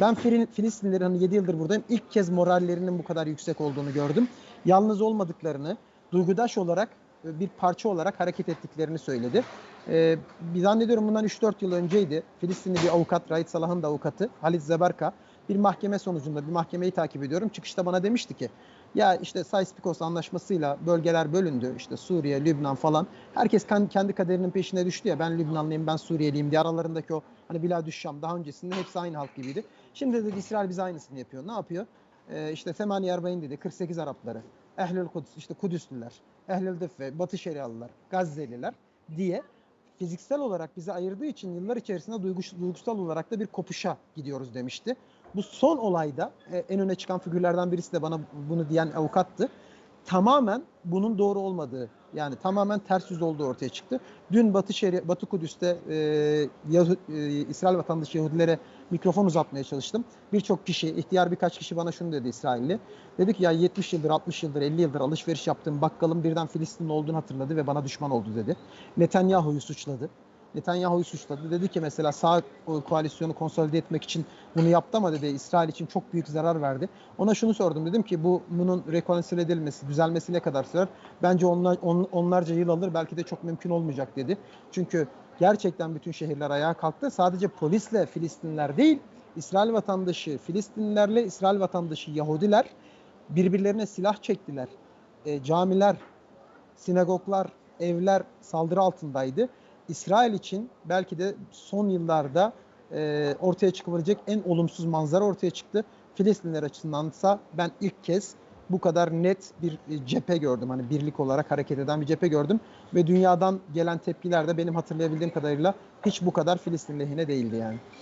Ben Fil- Filistinlilerin hani 7 yıldır buradayım. İlk kez morallerinin bu kadar yüksek olduğunu gördüm. Yalnız olmadıklarını, duygudaş olarak bir parça olarak hareket ettiklerini söyledi. Ee, bir zannediyorum bundan 3-4 yıl önceydi. Filistinli bir avukat, Raid Salah'ın da avukatı Halit Zeberka bir mahkeme sonucunda bir mahkemeyi takip ediyorum. Çıkışta bana demişti ki ya işte Sykes-Picot anlaşmasıyla bölgeler bölündü. İşte Suriye, Lübnan falan. Herkes kendi kaderinin peşine düştü ya. Ben Lübnanlıyım, ben Suriyeliyim diye aralarındaki o hani Bilal Düşşam daha öncesinde hepsi aynı halk gibiydi. Şimdi dedi İsrail bize aynısını yapıyor. Ne yapıyor? Ee, işte Semani Yarbay'ın dedi 48 Arapları, Ehlül Kudüs, işte Kudüslüler, Ehlül Dıffe, Batı Şerialılar, Gazze'liler diye fiziksel olarak bizi ayırdığı için yıllar içerisinde duygus- duygusal olarak da bir kopuşa gidiyoruz demişti. Bu son olayda e, en öne çıkan figürlerden birisi de bana bunu diyen avukattı. Tamamen bunun doğru olmadığı yani tamamen ters yüz olduğu ortaya çıktı. Dün Batı Şeri Batı Kudüs'te e, Yahu- e, İsrail vatandaşı Yahudilere mikrofon uzatmaya çalıştım. Birçok kişi, ihtiyar birkaç kişi bana şunu dedi İsrailli. Dedi ki ya 70 yıldır, 60 yıldır, 50 yıldır alışveriş yaptığım bakkalın birden Filistinli olduğunu hatırladı ve bana düşman oldu dedi. Netanyahu'yu suçladı. Netanyahu'yu suçladı. Dedi ki mesela sağ koalisyonu konsolide etmek için bunu yaptı ama dedi İsrail için çok büyük zarar verdi. Ona şunu sordum dedim ki bu bunun rekonsile edilmesi, düzelmesi ne kadar sürer? Bence onlar, on, onlarca yıl alır belki de çok mümkün olmayacak dedi. Çünkü gerçekten bütün şehirler ayağa kalktı. Sadece polisle Filistinliler değil, İsrail vatandaşı Filistinlilerle İsrail vatandaşı Yahudiler birbirlerine silah çektiler. E, camiler, sinagoglar, evler saldırı altındaydı. İsrail için belki de son yıllarda e, ortaya çıkabilecek en olumsuz manzara ortaya çıktı. Filistinler açısındansa ben ilk kez bu kadar net bir e, cephe gördüm. Hani birlik olarak hareket eden bir cephe gördüm. Ve dünyadan gelen tepkiler de benim hatırlayabildiğim kadarıyla hiç bu kadar Filistin lehine değildi yani.